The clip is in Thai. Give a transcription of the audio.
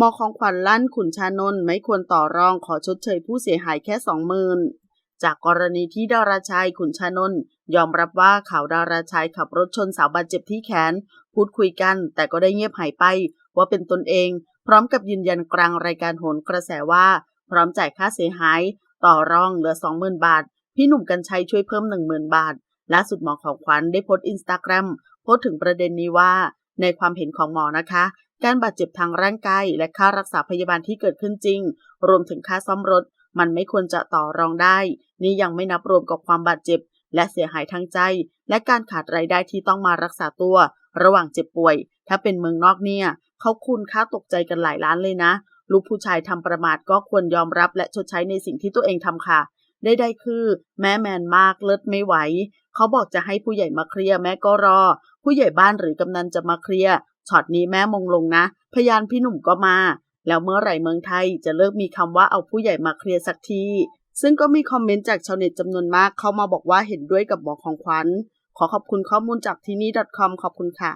มอของขวัญลั่นขุนชานนท์ไม่ควรต่อรองขอชดเชยผู้เสียหายแค่สองหมื่นจากกรณีที่ดาราชายขุนชานนท์ยอมรับว่าข่าวดาราชายขับรถชนสาวบาดเจ็บที่แขน พูดคุยกันแต่ก็ได้เงียบหายไป ว่าเป็นตนเอง พร้อมกับยืนยันกลางรายการโหนกระแสว่า พร้อมจ่ายค่าเสียหาย ต่อรองเหลือ 20,000 บาท พี่หนุ่มกัญชัยช่วยเพิ่ม 10,000 บาทล่าสุดหมอของขวัญได้โพสต์อินสตาแกรมโพสต์ถึงประเด็นนี้ว่า ในความเห็นของหมอนะคะ การบาดเจ็บทางร่างกายและค่ารักษาพยาบาลที่เกิดขึ้นจริง รวมถึงค่าซ่อมรถ มันไม่ควรจะต่อรองได้ นี่ยังไม่นับรวมกับความบาดเจ็บ และเสียหายทางใจ และการขาดรายได้ที่ต้องมารักษาตัว ระหว่างเจ็บป่วย ถ้าเป็นเมืองนอกเนี่ยเขาคูณค่าตกใจกันหลายล้านเลยนะ ลูกผู้ชายทำประมาทก็ควรยอมรับและชดใช้ในสิ่งที่ตัวเองทำค่ะได้ได้คือ แม่แมนมากเลิศไม่ไหว เขาบอกจะให้ผู้ใหญ่มาเคลียร์แม่ก็รอ ผู้ใหญ่บ้านหรือกำนันจะมาเคลียร์ช็อตนี้แม่มงลงนะ พยานพี่หนุ่มก็มา แล้วเมื่อไหร่เมืองไทยจะเลิกมีคำว่าเอาผู้ใหญ่มาเคลียร์สักที ซึ่งก็มีคอมเมนต์จากชาวเน็ตจำนวนมากเข้ามาบอกว่าเห็นด้วยกับบอกของขวัญขอขอบคุณข้อมูลจากที่นี่ .com ขอบคุณค่ะ